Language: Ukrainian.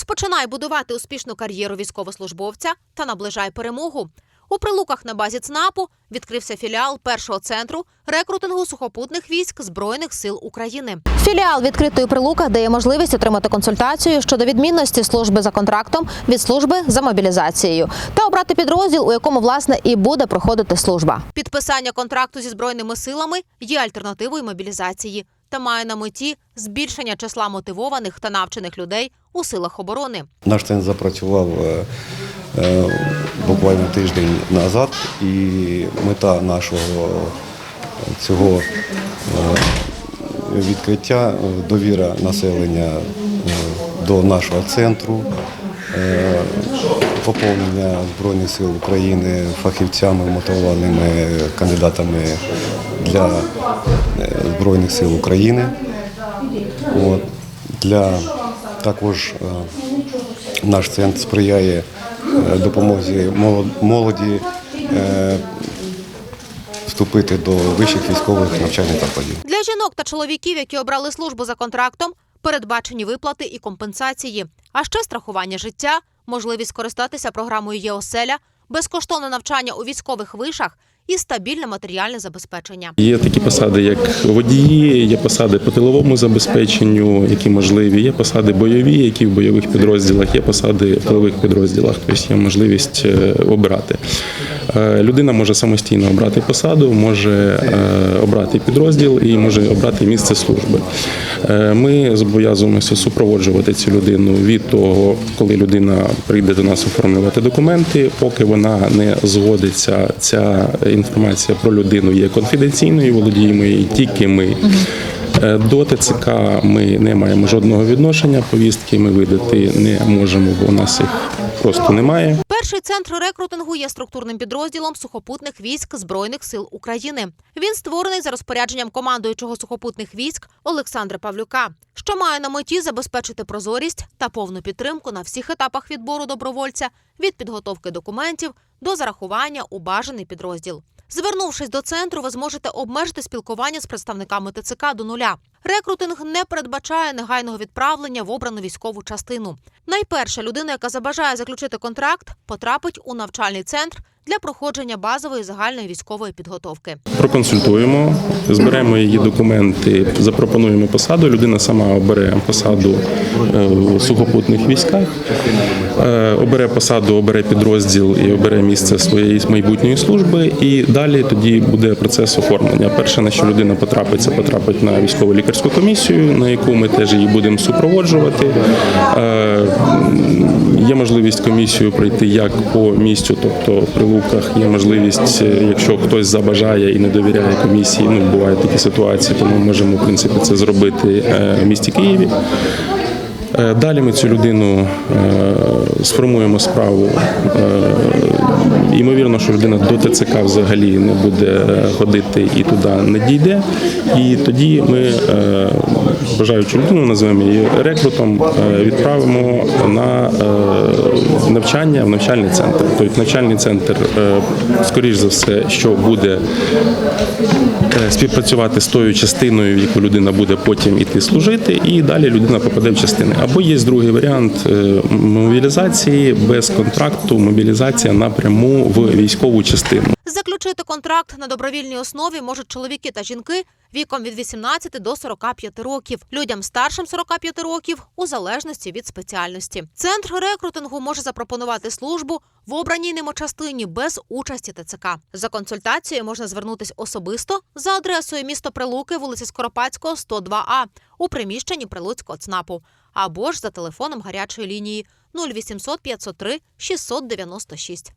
Розпочинай будувати успішну кар'єру військовослужбовця та наближай перемогу. У прилуках на базі ЦНАПу відкрився філіал першого центру рекрутингу сухопутних військ Збройних сил України. Філіал відкритий у прилуках дає можливість отримати консультацію щодо відмінності служби за контрактом від служби за мобілізацією та обрати підрозділ, у якому власне і буде проходити служба. Підписання контракту зі збройними силами є альтернативою мобілізації та має на меті збільшення числа мотивованих та навчених людей у силах оборони. Наш центр запрацював е, е, буквально тиждень назад, і мета нашого цього е, відкриття е, довіра населення до нашого центру, поповнення Збройних сил України фахівцями, мотивованими кандидатами для Збройних сил України. От, для також е, наш центр сприяє е, допомозі молод- молоді е, вступити до вищих військових навчальних закладів. Для жінок та чоловіків, які обрали службу за контрактом, передбачені виплати і компенсації, а ще страхування життя, можливість скористатися програмою ЄОСЕЛЯ, безкоштовне навчання у військових вишах і стабільне матеріальне забезпечення. Є такі посади, як водії, є посади по тиловому забезпеченню, які можливі, є посади бойові, які в бойових підрозділах, є посади в тилових підрозділах, тобто є можливість е, обирати. Е, Людина може самостійно обрати посаду, може е, обрати підрозділ і може обрати місце служби. Ми зобов'язуємося супроводжувати цю людину від того, коли людина прийде до нас оформлювати документи, поки вона не згодиться. Ця інформація про людину є конфіденційною, володіємо її тільки ми. Е, До ТЦК ми не маємо жодного відношення. Повістки ми видати не можемо, бо у нас їх просто немає. Перший центр рекрутингу є структурним підрозділом сухопутних військ Збройних сил України. Він створений за розпорядженням командуючого сухопутних військ Олександра Павлюка, що має на меті забезпечити прозорість та повну підтримку на всіх етапах відбору добровольця від підготовки документів до зарахування у бажаний підрозділ. Звернувшись до центру, ви зможете обмежити спілкування з представниками ТЦК до нуля. Рекрутинг не передбачає негайного відправлення в обрану військову частину. Найперша людина, яка забажає заключити контракт, потрапить у навчальний центр для проходження базової загальної військової підготовки. Проконсультуємо, зберемо її документи, запропонуємо посаду. Людина сама обере посаду е, в сухопутних військах, е, обере посаду, обере підрозділ і обере місце своєї майбутньої служби. І далі тоді буде процес оформлення. Перше, на що людина потрапить, це потрапить на військово лікарську комісію, на яку ми теж її будемо супроводжувати. Е, Є можливість комісію пройти як по місцю, тобто при луках є можливість, е, якщо хтось забажає і не довіряє комісії. Ну бувають такі ситуації, тому ми можемо в принципі це зробити е, в місті Києві. Е, Далі ми цю людину сформуємо справу. Ймовірно, що людина до ТЦК взагалі не буде ходити і туди не дійде. І тоді ми бажаючу людину називаємо її рекрутом, відправимо на навчання в навчальний центр. Тобто навчальний центр, е, скоріш за все, що буде е, співпрацювати з тою частиною, в яку людина буде потім іти служити, і далі людина попаде в частини. Або є другий варіант е, мобілізації без контракту, мобілізація напряму в військову частину. Заключити контракт на добровільній основі можуть чоловіки та жінки віком від 18 до 45 років, людям старшим 45 років у залежності від спеціальності. Центр рекрутингу може запропонувати службу в обраній ним частині без участі ТЦК. За консультацією можна звернутись особисто за адресою місто Прилуки, вулиця Скоропадського, 102А у приміщенні Прилуцького ЦНАПу або ж за телефоном гарячої лінії 0800 503 696.